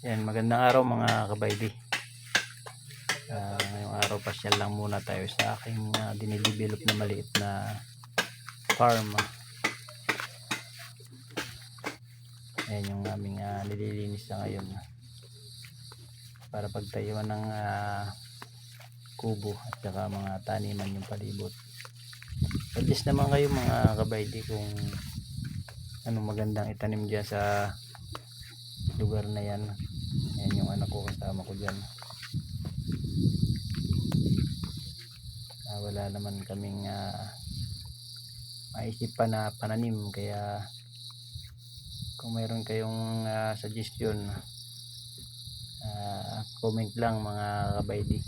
Yan, magandang araw mga kabaydi. Ah, ngayong araw pasyal lang muna tayo sa aking uh, dinidevelop na maliit na farm. Ayan yung aming ah, nililinis na ngayon. Para pagtayuan ng ah, kubo at saka mga taniman yung palibot. Suggest naman kayo mga kabaydi kung anong magandang itanim dyan sa lugar na yan. Yan yung anak ko kasama ko dyan. Ah, wala naman kaming ah, maisip pa na pananim kaya kung mayroon kayong ah, suggestion ah, comment lang mga kabaydi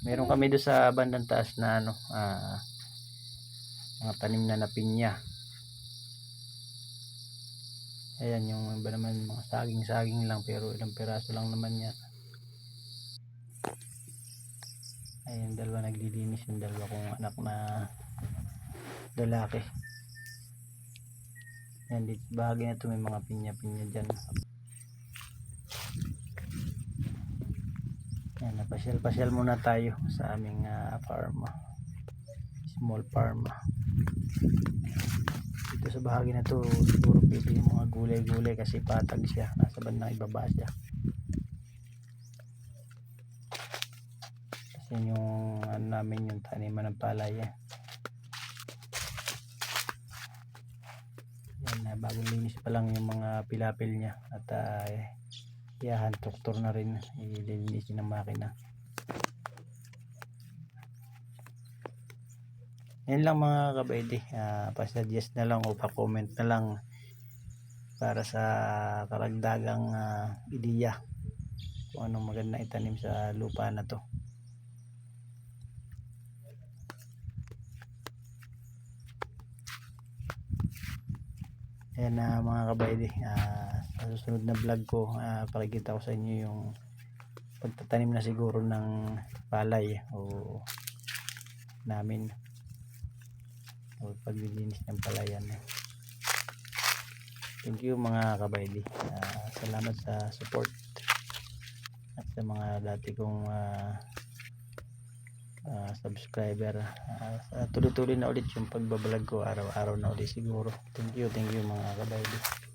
meron kami doon sa bandang taas na ano ah, mga tanim na na pinya ayan yung iba naman mga saging saging lang pero ilang piraso lang naman yan. Ayun dalawa naglilinis yung dalawa kong anak na lalaki. Yan dito bahagi na ito may mga pinya pinya dyan. Yan napasyal pasyal muna tayo sa aming ah, farm. Small farm dito sa bahagi na to siguro pwede yung mga gulay gulay kasi patag siya. Nasa bandang ibaba siya. Kasi yung ano namin yung taniman ng palay eh. yan na bagong linis pa lang yung mga pilapil niya. At uh, yahan tuktor na rin. Ililinisin ng makina yan lang mga kabaidi. Uh, pa-suggest na lang o pa-comment na lang para sa karagdagang uh, ideya kung anong maganda itanim sa lupa na to. Ayan na mga kabaydi, ah, sa susunod na vlog ko, ah, pakikita ko sa inyo yung pagtatanim na siguro ng palay o namin o paglilinis ng palayan. Thank you mga kabaydi. Ah, salamat sa support at sa mga dati kong ah, ah, subscriber. Uh, tuloy-tuloy na ulit yung pagbablog ko araw-araw na ulit siguro. Thank you, thank you mga kabaydi.